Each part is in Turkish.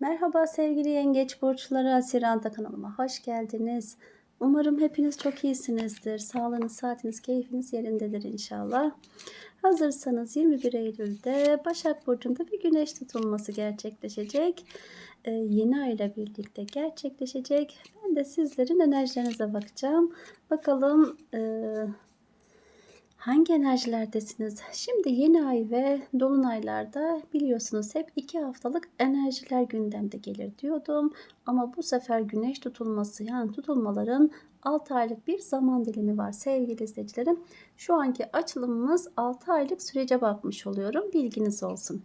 Merhaba sevgili yengeç burçları Asiranta kanalıma hoş geldiniz. Umarım hepiniz çok iyisinizdir. Sağlığınız, saatiniz, keyfiniz yerindedir inşallah. Hazırsanız 21 Eylül'de Başak Burcu'nda bir güneş tutulması gerçekleşecek. Ee, yeni ay ile birlikte gerçekleşecek. Ben de sizlerin enerjilerinize bakacağım. Bakalım e, Hangi enerjilerdesiniz? Şimdi yeni ay ve dolunaylarda biliyorsunuz hep iki haftalık enerjiler gündemde gelir diyordum. Ama bu sefer güneş tutulması yani tutulmaların 6 aylık bir zaman dilimi var sevgili izleyicilerim. Şu anki açılımımız 6 aylık sürece bakmış oluyorum. Bilginiz olsun.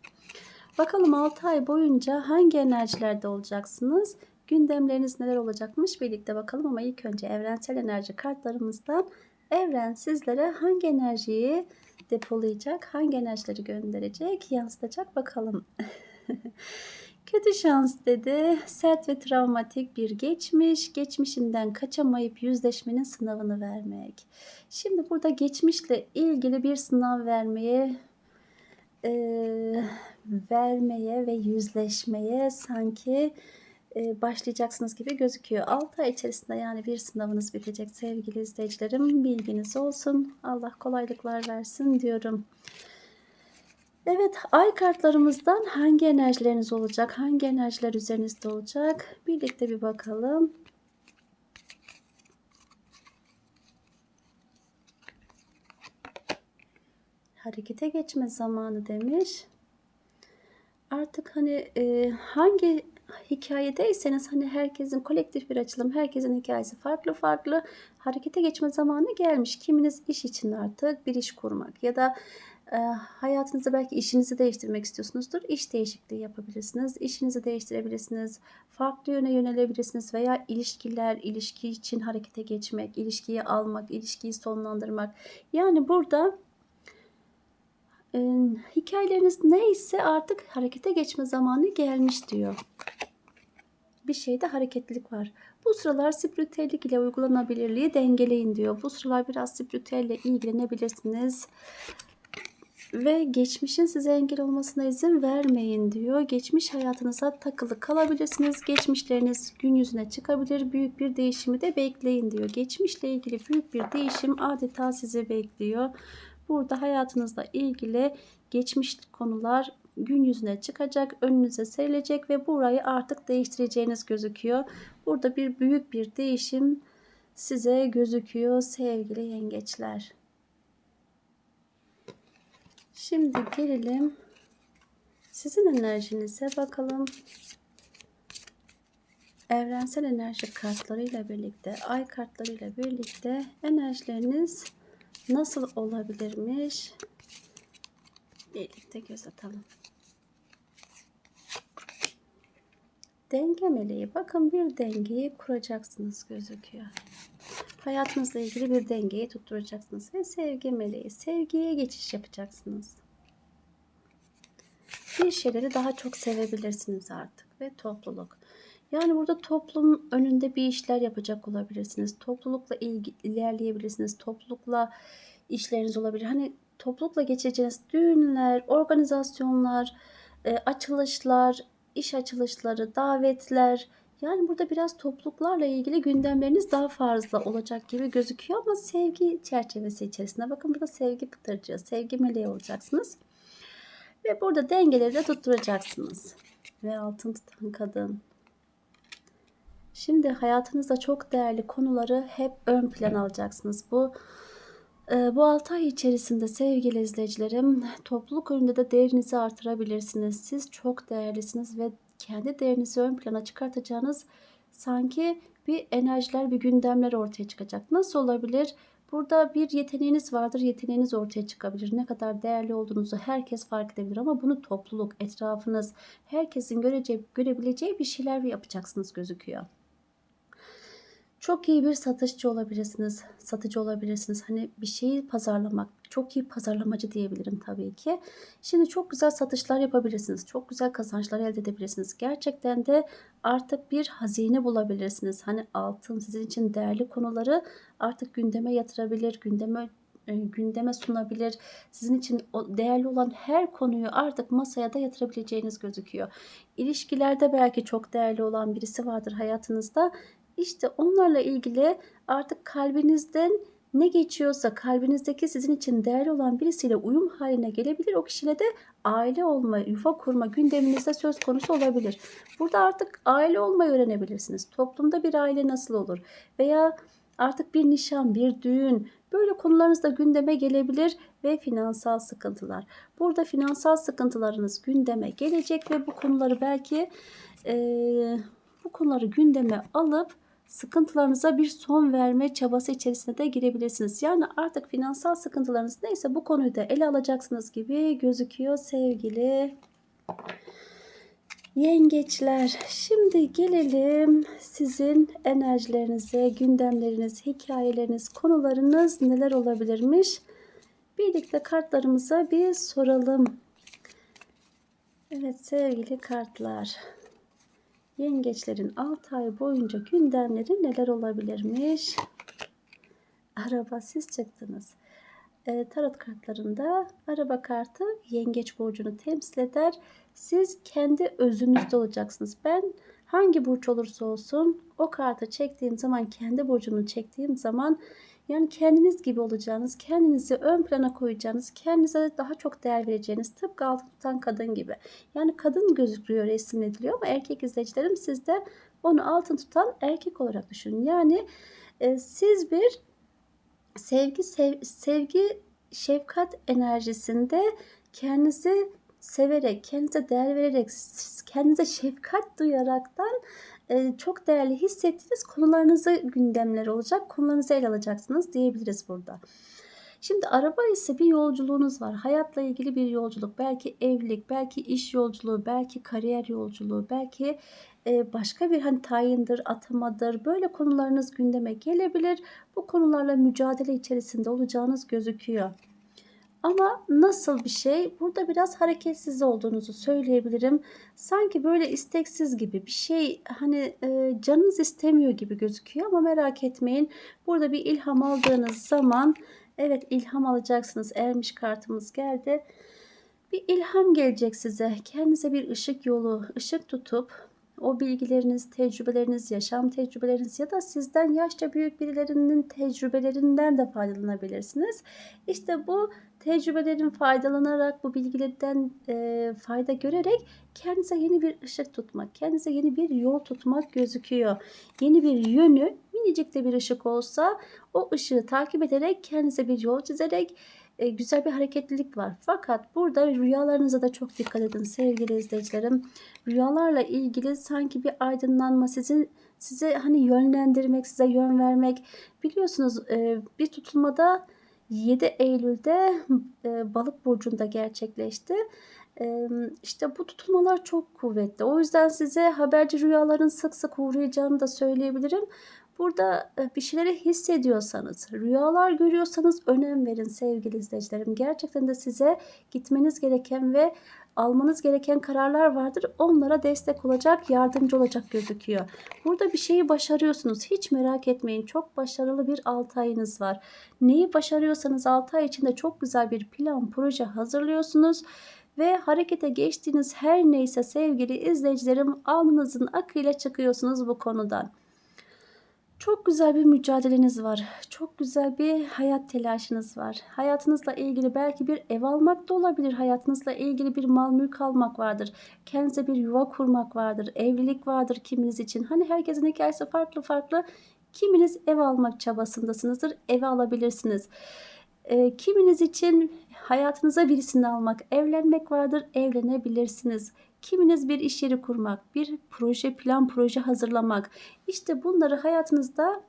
Bakalım 6 ay boyunca hangi enerjilerde olacaksınız? Gündemleriniz neler olacakmış birlikte bakalım ama ilk önce evrensel enerji kartlarımızdan evren sizlere hangi enerjiyi depolayacak, hangi enerjileri gönderecek, yansıtacak bakalım. Kötü şans dedi. Sert ve travmatik bir geçmiş. Geçmişinden kaçamayıp yüzleşmenin sınavını vermek. Şimdi burada geçmişle ilgili bir sınav vermeye e, vermeye ve yüzleşmeye sanki başlayacaksınız gibi gözüküyor. 6 ay içerisinde yani bir sınavınız bitecek sevgili izleyicilerim. Bilginiz olsun. Allah kolaylıklar versin diyorum. Evet ay kartlarımızdan hangi enerjileriniz olacak? Hangi enerjiler üzerinizde olacak? Birlikte bir bakalım. Harekete geçme zamanı demiş. Artık hani e, hangi hikayedeyseniz hani herkesin kolektif bir açılım, herkesin hikayesi farklı farklı harekete geçme zamanı gelmiş. Kiminiz iş için artık bir iş kurmak ya da e, hayatınızda belki işinizi değiştirmek istiyorsunuzdur. İş değişikliği yapabilirsiniz. İşinizi değiştirebilirsiniz. Farklı yöne yönelebilirsiniz veya ilişkiler, ilişki için harekete geçmek, ilişkiyi almak, ilişkiyi sonlandırmak. Yani burada e, hikayeleriniz neyse artık harekete geçme zamanı gelmiş diyor bir şeyde hareketlilik var. Bu sıralar spiritüellik ile uygulanabilirliği dengeleyin diyor. Bu sıralar biraz spiritüelle ilgilenebilirsiniz. Ve geçmişin size engel olmasına izin vermeyin diyor. Geçmiş hayatınıza takılı kalabilirsiniz. Geçmişleriniz gün yüzüne çıkabilir. Büyük bir değişimi de bekleyin diyor. Geçmişle ilgili büyük bir değişim adeta sizi bekliyor. Burada hayatınızla ilgili geçmiş konular gün yüzüne çıkacak, önünüze serilecek ve burayı artık değiştireceğiniz gözüküyor. Burada bir büyük bir değişim size gözüküyor sevgili yengeçler. Şimdi gelelim sizin enerjinize bakalım. Evrensel enerji kartlarıyla birlikte, ay kartlarıyla birlikte enerjileriniz nasıl olabilirmiş? Birlikte göz atalım. Denge meleği. Bakın bir dengeyi kuracaksınız gözüküyor. Hayatınızla ilgili bir dengeyi tutturacaksınız. Ve sevgi meleği. Sevgiye geçiş yapacaksınız. Bir şeyleri daha çok sevebilirsiniz artık. Ve topluluk. Yani burada toplum önünde bir işler yapacak olabilirsiniz. Toplulukla ilgi, ilerleyebilirsiniz. Toplulukla işleriniz olabilir. Hani toplulukla geçeceğiniz düğünler, organizasyonlar, e, açılışlar, iş açılışları, davetler yani burada biraz topluluklarla ilgili gündemleriniz daha fazla olacak gibi gözüküyor ama sevgi çerçevesi içerisinde. Bakın burada sevgi pıtırcığı, sevgi meleği olacaksınız. Ve burada dengeleri de tutturacaksınız. Ve altın tutan kadın. Şimdi hayatınızda çok değerli konuları hep ön plan alacaksınız. Bu bu 6 ay içerisinde sevgili izleyicilerim topluluk önünde de değerinizi artırabilirsiniz. Siz çok değerlisiniz ve kendi değerinizi ön plana çıkartacağınız sanki bir enerjiler, bir gündemler ortaya çıkacak. Nasıl olabilir? Burada bir yeteneğiniz vardır, yeteneğiniz ortaya çıkabilir. Ne kadar değerli olduğunuzu herkes fark edebilir ama bunu topluluk, etrafınız, herkesin göreceği, görebileceği bir şeyler yapacaksınız gözüküyor. Çok iyi bir satışçı olabilirsiniz, satıcı olabilirsiniz. Hani bir şeyi pazarlamak, çok iyi pazarlamacı diyebilirim tabii ki. Şimdi çok güzel satışlar yapabilirsiniz. Çok güzel kazançlar elde edebilirsiniz. Gerçekten de artık bir hazine bulabilirsiniz. Hani altın sizin için değerli konuları artık gündeme yatırabilir, gündeme e, gündeme sunabilir. Sizin için değerli olan her konuyu artık masaya da yatırabileceğiniz gözüküyor. İlişkilerde belki çok değerli olan birisi vardır hayatınızda. İşte onlarla ilgili artık kalbinizden ne geçiyorsa kalbinizdeki sizin için değerli olan birisiyle uyum haline gelebilir. O kişiyle de aile olma, yuva kurma gündeminizde söz konusu olabilir. Burada artık aile olmayı öğrenebilirsiniz. Toplumda bir aile nasıl olur? Veya artık bir nişan, bir düğün böyle konularınız da gündeme gelebilir ve finansal sıkıntılar. Burada finansal sıkıntılarınız gündeme gelecek ve bu konuları belki e, bu konuları gündeme alıp sıkıntılarınıza bir son verme çabası içerisine de girebilirsiniz. Yani artık finansal sıkıntılarınız neyse bu konuyu da ele alacaksınız gibi gözüküyor sevgili yengeçler. Şimdi gelelim sizin enerjilerinize, gündemleriniz, hikayeleriniz, konularınız neler olabilirmiş? Birlikte kartlarımıza bir soralım. Evet sevgili kartlar. Yengeçlerin 6 ay boyunca gündemleri neler olabilirmiş? Araba siz çıktınız. E, tarot kartlarında araba kartı yengeç burcunu temsil eder. Siz kendi özünüzde olacaksınız. Ben hangi burç olursa olsun o kartı çektiğim zaman kendi burcumu çektiğim zaman yani kendiniz gibi olacağınız, kendinizi ön plana koyacağınız, kendinize daha çok değer vereceğiniz tıpkı altın tutan kadın gibi. Yani kadın gözüküyor, resmediliyor ama erkek izleyicilerim siz de onu altın tutan erkek olarak düşünün. Yani e, siz bir sevgi, sev, sevgi, şefkat enerjisinde kendinizi severek, kendinize değer vererek, kendinize şefkat duyaraktan çok değerli hissettiğiniz konularınızı gündemler olacak. Konularınızı ele alacaksınız diyebiliriz burada. Şimdi araba ise bir yolculuğunuz var. Hayatla ilgili bir yolculuk. Belki evlilik, belki iş yolculuğu, belki kariyer yolculuğu, belki e, başka bir hani tayindir, atamadır. Böyle konularınız gündeme gelebilir. Bu konularla mücadele içerisinde olacağınız gözüküyor. Ama nasıl bir şey? Burada biraz hareketsiz olduğunuzu söyleyebilirim. Sanki böyle isteksiz gibi bir şey hani e, canınız istemiyor gibi gözüküyor ama merak etmeyin. Burada bir ilham aldığınız zaman evet ilham alacaksınız. Ermiş kartımız geldi. Bir ilham gelecek size. Kendinize bir ışık yolu, ışık tutup o bilgileriniz, tecrübeleriniz, yaşam tecrübeleriniz ya da sizden yaşça büyük birilerinin tecrübelerinden de faydalanabilirsiniz. İşte bu tecrübelerin faydalanarak, bu bilgilerden e, fayda görerek kendinize yeni bir ışık tutmak, kendinize yeni bir yol tutmak gözüküyor. Yeni bir yönü, minicik de bir ışık olsa o ışığı takip ederek kendinize bir yol çizerek e, güzel bir hareketlilik var. Fakat burada rüyalarınıza da çok dikkat edin sevgili izleyicilerim. Rüyalarla ilgili sanki bir aydınlanma sizin size hani yönlendirmek, size yön vermek. Biliyorsunuz e, bir tutulmada 7 Eylül'de e, Balık burcunda gerçekleşti. E, işte bu tutulmalar çok kuvvetli. O yüzden size haberci rüyaların sık sık uğrayacağını da söyleyebilirim. Burada e, bir şeyleri hissediyorsanız, rüyalar görüyorsanız önem verin sevgili izleyicilerim. Gerçekten de size gitmeniz gereken ve almanız gereken kararlar vardır. Onlara destek olacak, yardımcı olacak gözüküyor. Burada bir şeyi başarıyorsunuz. Hiç merak etmeyin. Çok başarılı bir 6 ayınız var. Neyi başarıyorsanız 6 ay içinde çok güzel bir plan, proje hazırlıyorsunuz ve harekete geçtiğiniz her neyse sevgili izleyicilerim alnınızın akıyla çıkıyorsunuz bu konudan. Çok güzel bir mücadeleniz var. Çok güzel bir hayat telaşınız var. Hayatınızla ilgili belki bir ev almak da olabilir. Hayatınızla ilgili bir mal mülk almak vardır. Kendinize bir yuva kurmak vardır. Evlilik vardır kiminiz için. Hani herkesin hikayesi farklı farklı. Kiminiz ev almak çabasındasınızdır. Evi alabilirsiniz. E, kiminiz için hayatınıza birisini almak, evlenmek vardır. Evlenebilirsiniz. Kiminiz bir iş yeri kurmak, bir proje, plan, proje hazırlamak. İşte bunları hayatınızda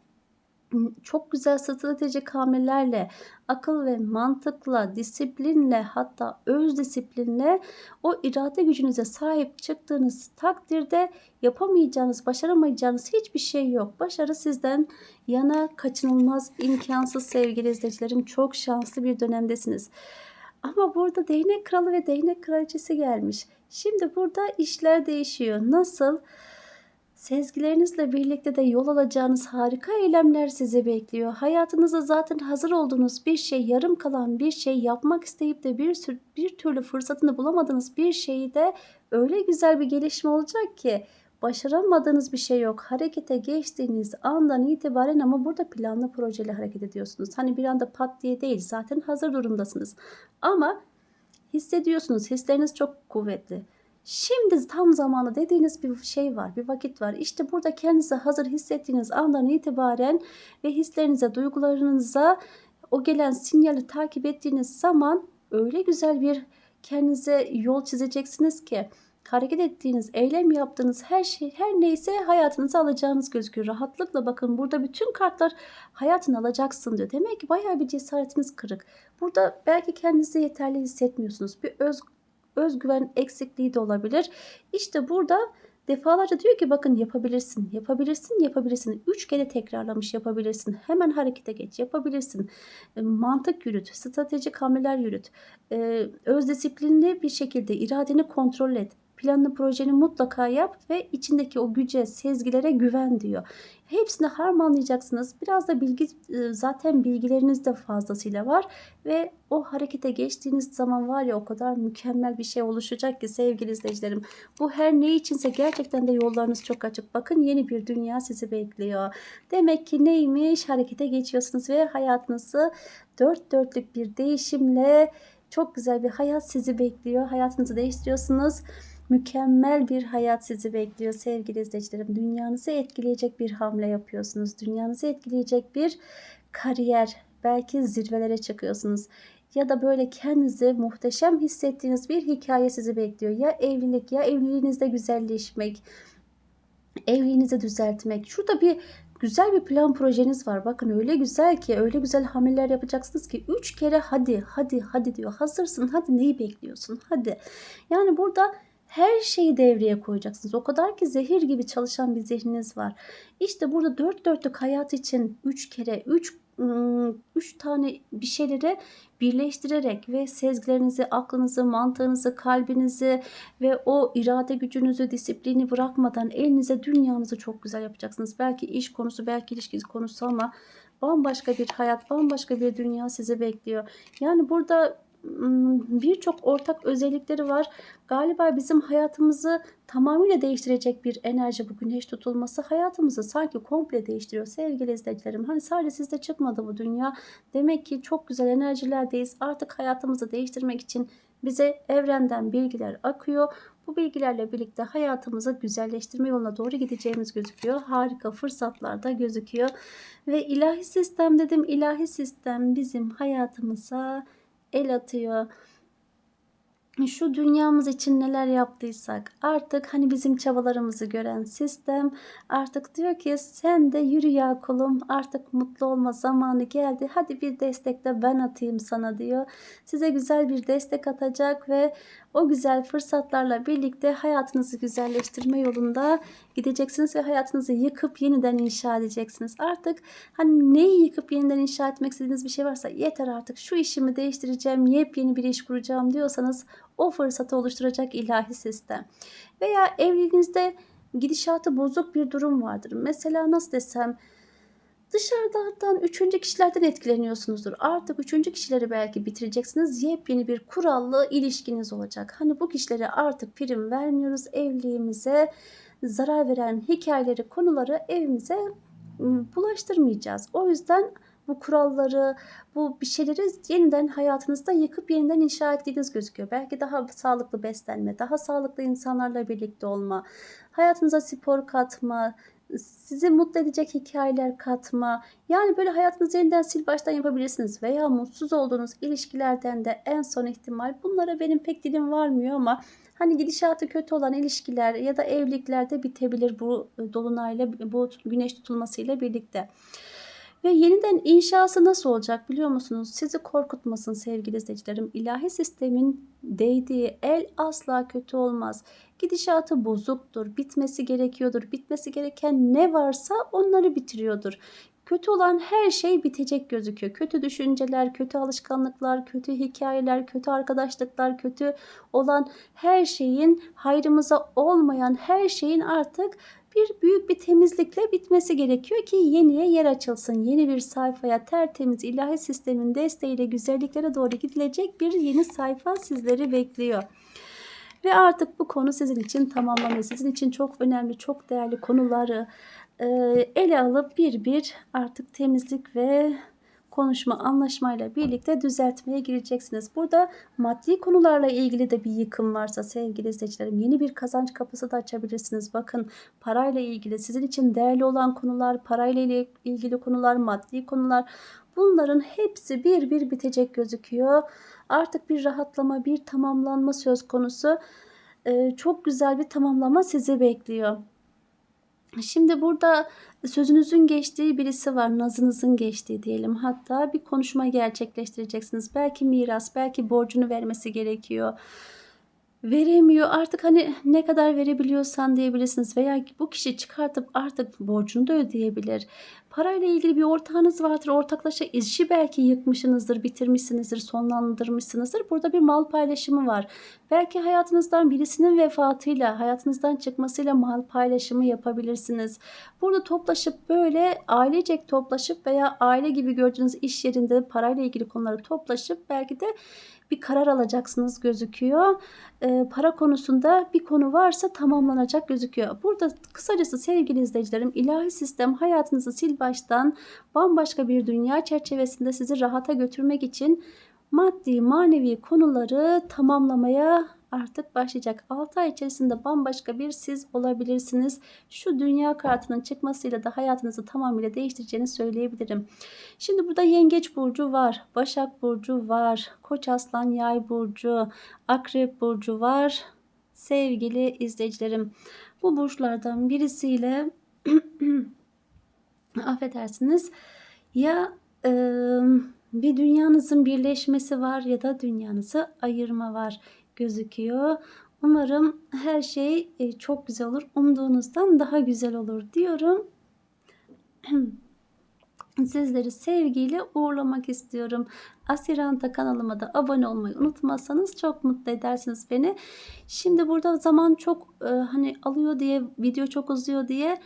çok güzel stratejik hamlelerle, akıl ve mantıkla, disiplinle hatta öz disiplinle o irade gücünüze sahip çıktığınız takdirde yapamayacağınız, başaramayacağınız hiçbir şey yok. Başarı sizden yana kaçınılmaz, imkansız sevgili izleyicilerim. Çok şanslı bir dönemdesiniz. Ama burada değnek kralı ve değnek kraliçesi gelmiş. Şimdi burada işler değişiyor. Nasıl? Sezgilerinizle birlikte de yol alacağınız harika eylemler sizi bekliyor. Hayatınızda zaten hazır olduğunuz bir şey, yarım kalan bir şey, yapmak isteyip de bir, bir türlü fırsatını bulamadığınız bir şeyi de öyle güzel bir gelişme olacak ki başaramadığınız bir şey yok. Harekete geçtiğiniz andan itibaren ama burada planlı projeli hareket ediyorsunuz. Hani bir anda pat diye değil zaten hazır durumdasınız. Ama hissediyorsunuz. Hisleriniz çok kuvvetli. Şimdi tam zamanı dediğiniz bir şey var, bir vakit var. İşte burada kendinizi hazır hissettiğiniz andan itibaren ve hislerinize, duygularınıza o gelen sinyali takip ettiğiniz zaman öyle güzel bir kendinize yol çizeceksiniz ki hareket ettiğiniz, eylem yaptığınız her şey, her neyse hayatınıza alacağınız gözüküyor. Rahatlıkla bakın burada bütün kartlar hayatını alacaksın diyor. Demek ki bayağı bir cesaretiniz kırık. Burada belki kendinizi yeterli hissetmiyorsunuz. Bir öz, özgüven eksikliği de olabilir. İşte burada defalarca diyor ki bakın yapabilirsin, yapabilirsin, yapabilirsin. Üç kere tekrarlamış yapabilirsin. Hemen harekete geç, yapabilirsin. E, mantık yürüt, stratejik hamleler yürüt. E, öz disiplinli bir şekilde iradeni kontrol et. Planlı projeni mutlaka yap ve içindeki o güce, sezgilere güven diyor. Hepsini harmanlayacaksınız. Biraz da bilgi e, zaten bilgileriniz de fazlasıyla var ve o harekete geçtiğiniz zaman var ya o kadar mükemmel bir şey oluşacak ki sevgili izleyicilerim. Bu her ne içinse gerçekten de yollarınız çok açık. Bakın yeni bir dünya sizi bekliyor. Demek ki neymiş? Harekete geçiyorsunuz ve hayatınızı dört dörtlük bir değişimle çok güzel bir hayat sizi bekliyor. Hayatınızı değiştiriyorsunuz. Mükemmel bir hayat sizi bekliyor sevgili izleyicilerim. Dünyanızı etkileyecek bir hamle yapıyorsunuz. Dünyanızı etkileyecek bir kariyer, belki zirvelere çıkıyorsunuz. Ya da böyle kendinizi muhteşem hissettiğiniz bir hikaye sizi bekliyor. Ya evlilik ya evliliğinizde güzelleşmek, evliliğinizi düzeltmek. Şurada bir güzel bir plan projeniz var. Bakın öyle güzel ki öyle güzel hamleler yapacaksınız ki üç kere hadi hadi hadi diyor. Hazırsın hadi neyi bekliyorsun hadi. Yani burada her şeyi devreye koyacaksınız. O kadar ki zehir gibi çalışan bir zihniniz var. İşte burada dört dörtlük hayat için üç kere, üç ıı, üç tane bir şeyleri birleştirerek ve sezgilerinizi, aklınızı, mantığınızı, kalbinizi ve o irade gücünüzü, disiplini bırakmadan elinize dünyanızı çok güzel yapacaksınız. Belki iş konusu, belki ilişki konusu ama bambaşka bir hayat, bambaşka bir dünya sizi bekliyor. Yani burada birçok ortak özellikleri var. Galiba bizim hayatımızı tamamıyla değiştirecek bir enerji bu güneş tutulması hayatımızı sanki komple değiştiriyor sevgili izleyicilerim. Hani sadece sizde çıkmadı bu dünya. Demek ki çok güzel enerjilerdeyiz. Artık hayatımızı değiştirmek için bize evrenden bilgiler akıyor. Bu bilgilerle birlikte hayatımızı güzelleştirme yoluna doğru gideceğimiz gözüküyor. Harika fırsatlar da gözüküyor. Ve ilahi sistem dedim. ilahi sistem bizim hayatımıza el atıyor. Şu dünyamız için neler yaptıysak artık hani bizim çabalarımızı gören sistem artık diyor ki sen de yürü ya kulum artık mutlu olma zamanı geldi. Hadi bir destek de ben atayım sana diyor. Size güzel bir destek atacak ve o güzel fırsatlarla birlikte hayatınızı güzelleştirme yolunda gideceksiniz ve hayatınızı yıkıp yeniden inşa edeceksiniz. Artık hani neyi yıkıp yeniden inşa etmek istediğiniz bir şey varsa yeter artık şu işimi değiştireceğim, yepyeni bir iş kuracağım diyorsanız o fırsatı oluşturacak ilahi sistem. Veya evliliğinizde gidişatı bozuk bir durum vardır. Mesela nasıl desem Dışarıdan üçüncü kişilerden etkileniyorsunuzdur. Artık üçüncü kişileri belki bitireceksiniz. Yepyeni bir kurallı ilişkiniz olacak. Hani bu kişilere artık prim vermiyoruz. Evliliğimize zarar veren hikayeleri, konuları evimize ıı, bulaştırmayacağız. O yüzden bu kuralları, bu bir şeyleri yeniden hayatınızda yıkıp yeniden inşa ettiğiniz gözüküyor. Belki daha sağlıklı beslenme, daha sağlıklı insanlarla birlikte olma, hayatınıza spor katma, sizi mutlu edecek hikayeler katma. Yani böyle hayatınızı yeniden sil baştan yapabilirsiniz. Veya mutsuz olduğunuz ilişkilerden de en son ihtimal. Bunlara benim pek dilim varmıyor ama hani gidişatı kötü olan ilişkiler ya da evliliklerde bitebilir bu dolunayla, bu güneş tutulmasıyla birlikte. Ve yeniden inşası nasıl olacak biliyor musunuz? Sizi korkutmasın sevgili izleyicilerim. İlahi sistemin değdiği el asla kötü olmaz. Gidişatı bozuktur, bitmesi gerekiyordur. Bitmesi gereken ne varsa onları bitiriyordur. Kötü olan her şey bitecek gözüküyor. Kötü düşünceler, kötü alışkanlıklar, kötü hikayeler, kötü arkadaşlıklar, kötü olan her şeyin hayrımıza olmayan her şeyin artık bir büyük bir temizlikle bitmesi gerekiyor ki yeniye yer açılsın. Yeni bir sayfaya tertemiz ilahi sistemin desteğiyle güzelliklere doğru gidilecek bir yeni sayfa sizleri bekliyor. Ve artık bu konu sizin için tamamlanıyor. Sizin için çok önemli, çok değerli konuları ele alıp bir bir artık temizlik ve konuşma, anlaşmayla birlikte düzeltmeye gireceksiniz. Burada maddi konularla ilgili de bir yıkım varsa sevgili izleyicilerim yeni bir kazanç kapısı da açabilirsiniz. Bakın parayla ilgili sizin için değerli olan konular, parayla ilgili konular, maddi konular bunların hepsi bir bir bitecek gözüküyor. Artık bir rahatlama, bir tamamlanma söz konusu. Ee, çok güzel bir tamamlama sizi bekliyor. Şimdi burada sözünüzün geçtiği birisi var, nazınızın geçtiği diyelim. Hatta bir konuşma gerçekleştireceksiniz. Belki miras, belki borcunu vermesi gerekiyor. Veremiyor artık hani ne kadar verebiliyorsan diyebilirsiniz veya bu kişi çıkartıp artık borcunu da ödeyebilir. Parayla ilgili bir ortağınız vardır. Ortaklaşa işi belki yıkmışsınızdır, bitirmişsinizdir, sonlandırmışsınızdır. Burada bir mal paylaşımı var. Belki hayatınızdan birisinin vefatıyla, hayatınızdan çıkmasıyla mal paylaşımı yapabilirsiniz. Burada toplaşıp böyle ailecek toplaşıp veya aile gibi gördüğünüz iş yerinde parayla ilgili konuları toplaşıp belki de bir karar alacaksınız gözüküyor. E, para konusunda bir konu varsa tamamlanacak gözüküyor. Burada kısacası sevgili izleyicilerim ilahi sistem hayatınızı sil baştan bambaşka bir dünya çerçevesinde sizi rahata götürmek için maddi manevi konuları tamamlamaya artık başlayacak. 6 ay içerisinde bambaşka bir siz olabilirsiniz. Şu dünya kartının çıkmasıyla da hayatınızı tamamıyla değiştireceğini söyleyebilirim. Şimdi burada Yengeç burcu var, Başak burcu var, Koç aslan Yay burcu, Akrep burcu var. Sevgili izleyicilerim, bu burçlardan birisiyle affedersiniz ya e, bir dünyanızın birleşmesi var ya da dünyanızı ayırma var gözüküyor. Umarım her şey e, çok güzel olur. Umduğunuzdan daha güzel olur diyorum. Sizleri sevgiyle uğurlamak istiyorum. Asiranta kanalıma da abone olmayı unutmazsanız çok mutlu edersiniz beni. Şimdi burada zaman çok e, hani alıyor diye video çok uzuyor diye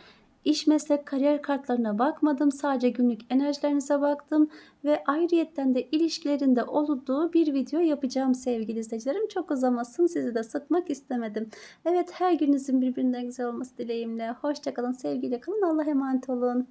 İş meslek kariyer kartlarına bakmadım. Sadece günlük enerjilerinize baktım. Ve ayrıyetten de ilişkilerinde olduğu bir video yapacağım sevgili izleyicilerim. Çok uzamasın sizi de sıkmak istemedim. Evet her gününüzün birbirinden güzel olması dileğimle. Hoşçakalın sevgiyle kalın. Allah'a emanet olun.